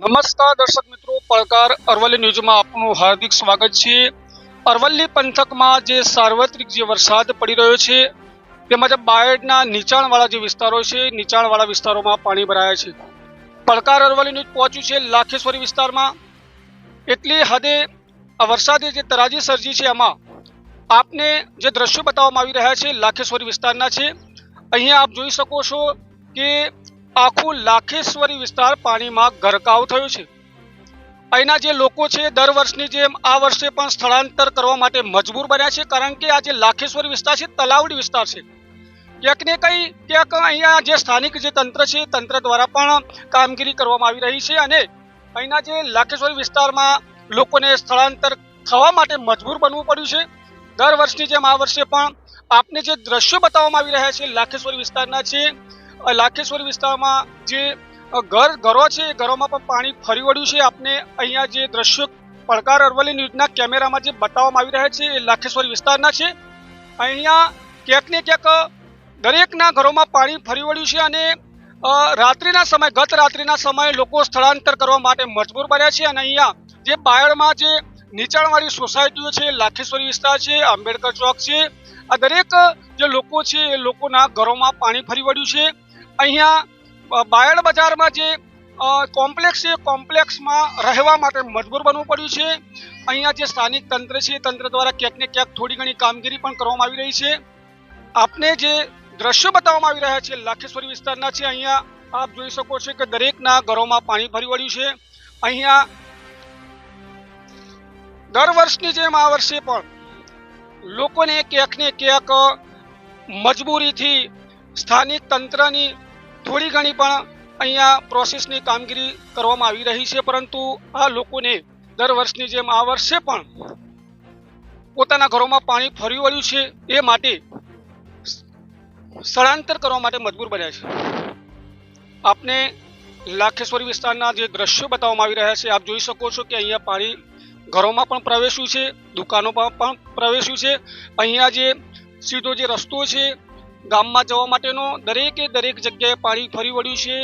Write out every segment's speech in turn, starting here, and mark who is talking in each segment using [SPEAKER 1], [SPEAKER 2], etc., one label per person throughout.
[SPEAKER 1] નમસ્કાર દર્શક મિત્રો, પડકાર અરવલ્લી ન્યૂઝમાં આપનું હાર્દિક સ્વાગત છે. અરવલ્લી પંથકમાં જે સાર્વત્રિક જે વરસાદ પડી રહ્યો છે, તેમજ બાયડના નીચાણવાળા જે વિસ્તારો છે, નીચાણવાળા વિસ્તારોમાં પાણી ભરાયા છે. પડકાર અરવલ્લી ન્યૂઝ પહોંચ્યું છે લાખેશ્વરી વિસ્તારમાં. એટલી હદે આ વરસાદે જે તરાજી સર્જી છે એમાં આપને જે દ્રશ્યો બતાવવામાં આવી રહ્યા છે લાખેશ્વરી વિસ્તારના છે. અહીંયા આપ જોઈ શકો છો કે આખું લાખેશ્વરી વિસ્તાર પાણીમાં ગરકાવ થયો છે. અહીંના જે લોકો છે, દર વર્ષની જેમ આ વર્ષે પણ સ્થળાંતર કરવા માટે મજબૂર બન્યા છે, કારણ કે આ જે લાખેશ્વરી વિસ્તાર છે, તલાવડી વિસ્તાર છે. ક્યાંક ને કંઈ, ક્યાંક અહીંયા જે સ્થાનિક જે તંત્ર છે, તંત્ર દ્વારા પણ કામગીરી કરવામાં આવી રહી છે અને અહીંના જે લાખેશ્વરી વિસ્તારમાં લોકોને સ્થળાંતર થવા માટે મજબૂર બનવું પડ્યું છે. દર વર્ષની જેમ આ વર્ષે પણ આપને જે દ્રશ્યો બતાવવામાં આવી રહ્યા છે, લાખેશ્વરી વિસ્તારના છે લાખેશ્વરી વિસ્તારમાં જે ઘર, ઘરો છે, એ ઘરોમાં પણ પાણી ફરી વળ્યું છે. આપને અહીંયા જે દ્રશ્યો પડકાર અરવલ્લી ન્યૂઝના કેમેરામાં જે બતાવવામાં આવી રહ્યા છે, એ લાખેશ્વરી વિસ્તારના છે. અહીંયા ક્યાંક ને ક્યાંક દરેકના ઘરોમાં પાણી ફરી વળ્યું છે અને રાત્રિના સમય, ગત રાત્રિના સમયે લોકો સ્થળાંતર કરવા માટે મજબૂર બન્યા છે. અને અહીંયા જે બાયડમાં જે નીચાણવાળી સોસાયટીઓ છે, લાખેશ્વરી વિસ્તાર છે, આંબેડકર ચોક છે, આ દરેક જે લોકો છે, એ લોકોના ઘરોમાં પાણી ફરી વળ્યું છે. અહીંયા બાયડ બજારમાં જે કોમ્પ્લેક્સ છે કોમ્પ્લેક્સમાં રહેવા માટે મજબૂર બનવું પડ્યું છે. અહીંયા જે સ્થાનિક તંત્ર છે તંત્ર દ્વારા ક્યાંક ને ક્યાંક થોડી ઘણી કામગીરી પણ કરવામાં આવી રહી છે. આપને જે દ્રશ્યો બતાવવામાં આવી રહ્યા છે, લાખેશ્વરી વિસ્તારના છે, અહીંયા આપ જોઈ શકો છો કે દરેકના ઘરોમાં પાણી ફરી વળ્યું છે. અહીંયા દર વર્ષની જેમ આ વર્ષે પણ લોકોને ક્યાંક ને ક્યાંક મજબૂરીથી સ્થાનિક તંત્રની થોડી ઘણી પણ અહીંયા પ્રોસેસની કામગીરી કરવામાં આવી રહી છે, પરંતુ આ લોકોને દર વર્ષની જેમ આ વર્ષે પણ પોતાના ઘરોમાં પાણી ફરી વળ્યું છે, એ માટે સ્થળાંતર કરવા માટે મજબૂર બન્યા છે. આપને લાખેશ્વરી વિસ્તારના જે દ્રશ્યો બતાવવામાં આવી રહ્યા છે, આપ જોઈ શકો છો કે અહીંયા પાણી ઘરોમાં પણ પ્રવેશ્યું છે, દુકાનોમાં પણ પ્રવેશ્યું છે. અહીંયા જે સીધો જે રસ્તો છે ગામમાં જવા માટેનો દરેકે દરેક જગ્યાએ પાણી ફરી વળ્યું છે.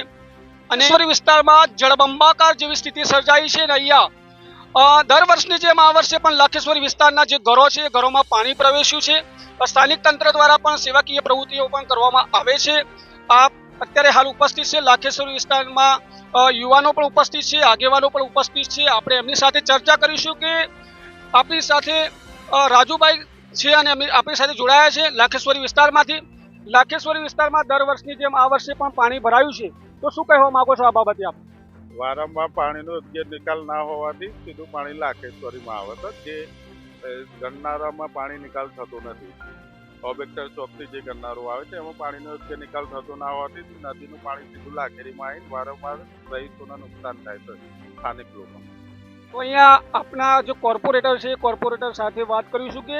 [SPEAKER 1] અને વિસ્તારમાં જળબંબાકાર જેવી સ્થિતિ સર્જાઈ છે અને અહીંયા. દર વર્ષની જેમ આ વર્ષે પણ લાખેશ્વરી વિસ્તારના જે ઘરો છે, એ ઘરોમાં પાણી પ્રવેશ્યું છે. સ્થાનિક તંત્ર દ્વારા પણ સેવાકીય પ્રવૃત્તિઓ પણ કરવામાં આવે છે. આ અત્યારે હાલ ઉપસ્થિત છે લાખેશ્વરી વિસ્તારમાં. યુવાનો પણ ઉપસ્થિત છે, આગેવાનો પણ ઉપસ્થિત છે. આપણે એમની સાથે ચર્ચા કરીશું કે આપણી સાથે રાજુભાઈ છે અને આપણી સાથે જોડાયા છે લાખેશ્વરી વિસ્તારમાંથી. લાખેશ્વરી વિસ્તારમાં દર વર્ષની જેમ આ વર્ષે પણ પાણી ભરાયું છે. તો શું કહેવા માંગો છો આ બાબતે આપ?
[SPEAKER 2] વારંવાર પાણીનો યોગ્ય નિકાલ ના હોવાથી સીધું પાણી લાખેશ્વરીમાં આવે છે, જે ગણનારામાં પાણી નિકાલ થતો નથી. ઓબેક્ટર ચોકથી જે ગરનારો આવે છે, એમાં પાણીનો યોગ્ય નિકાલ થતો ના હોવાથી નદીનું પાણી સીધું લાખેરીમાં આવીને વારંવાર રહીશોને નુકસાન થાય છે સ્થાનિક લોકો
[SPEAKER 1] તો અહીંયા આપણા જે કોર્પોરેટર છે કોર્પોરેટર સાથે વાત કરીશું કે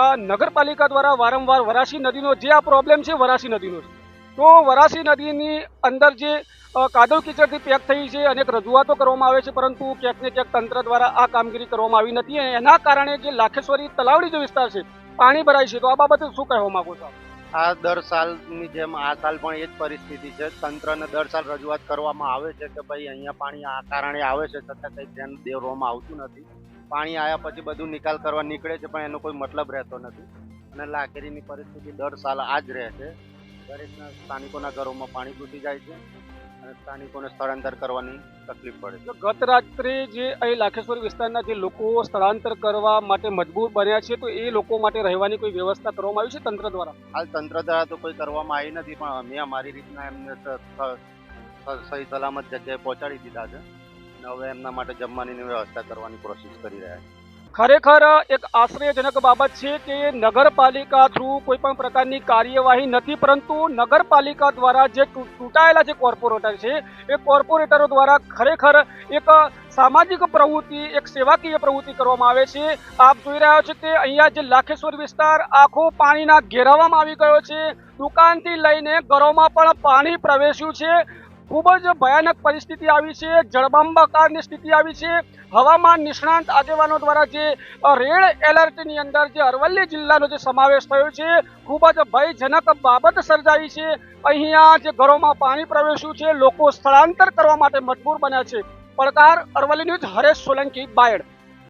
[SPEAKER 1] આ નગરપાલિકા દ્વારા વારંવાર વરાસી નદીનો જે આ પ્રોબ્લેમ છે વરાસી નદીનો તો વરાસી નદીની અંદર જે કાદવ કીચડથી પેક થઈ છે, અનેક રજૂઆતો કરવામાં આવે છે, પરંતુ ક્યાંક ને ક્યાંક તંત્ર દ્વારા આ કામગીરી કરવામાં આવી નથી એના કારણે જે લાખેશ્વરી તલાવડી જે વિસ્તાર છે, પાણી ભરાય છે તો આ બાબતે શું કહેવા માગો છો?
[SPEAKER 3] આ દર સાલની જેમ આ સાલ પણ એ જ પરિસ્થિતિ છે. તંત્રને દર સાલ રજૂઆત કરવામાં આવે છે કે ભાઈ અહીંયા પાણી આ કારણે આવે છે છતાં કંઈ ધ્યાન દેવામાં આવતું નથી. પાણી આવ્યા પછી બધું નિકાલ કરવા નીકળે છે પણ એનો કોઈ મતલબ રહેતો નથી. અને લાખેરીની પરિસ્થિતિ દર સાલ આ જ રહે છે. દરેકના સ્થાનિકોના ઘરોમાં પાણી ઘૂસી જાય છે. અને સ્થાનિકોને સ્થળાંતર કરવાની તકલીફ પડે છે.
[SPEAKER 1] તો ગત રાત્રે જે અહીં લાખેશ્વર વિસ્તારના જે લોકો સ્થળાંતર કરવા માટે મજબૂર બન્યા છે તો એ લોકો માટે રહેવાની કોઈ વ્યવસ્થા કરવામાં આવી છે તંત્ર દ્વારા?
[SPEAKER 3] હાલ તંત્ર દ્વારા તો કોઈ કરવામાં આવી નથી પણ અમે અમારી રીતના એમને સહી સલામત જગ્યાએ પહોંચાડી દીધા છે. અને હવે એમના માટે જમવાની વ્યવસ્થા કરવાની પ્રોસેસ કરી રહ્યા છે.
[SPEAKER 1] ખરેખર એક આશ્ચર્યજનક બાબત છે કે નગરપાલિકા થ્રુ કોઈ પણ પ્રકારની કાર્યવાહી નથી, પરંતુ નગરપાલિકા દ્વારા જે તૂટાયેલા જે કોર્પોરેટર છે, એ કોર્પોરેટરો દ્વારા ખરેખર એક સામાજિક પ્રવૃત્તિ, એક સેવાકીય પ્રવૃત્તિ કરવામાં આવે છે. આપ જોઈ રહ્યા છો કે અહીંયા જે લાખેશ્વર વિસ્તાર આખો પાણીના ઘેરાવામાં આવી ગયો છે. દુકાનથી લઈને ઘરોમાં પણ પાણી પ્રવેશ્યું છે. ખૂબ જ ભયાનક પરિસ્થિતિ આવી છે, જળબંબાકારની સ્થિતિ આવી છે. હવામાન નિષ્ણાંત આગેવાનો દ્વારા જે રેડ એલર્ટની અંદર જે અરવલ્લી જિલ્લાનો જે સમાવેશ થયો છે, ખૂબ જ ભયજનક બાબત સર્જાઈ છે. અહીંયા જે ઘરોમાં પાણી પ્રવેશ્યું છે, લોકો સ્થળાંતર કરવા માટે મજબૂર બન્યા છે. પડકાર અરવલ્લી ન્યૂઝ, હરેશ સોલંકી, બાયડ.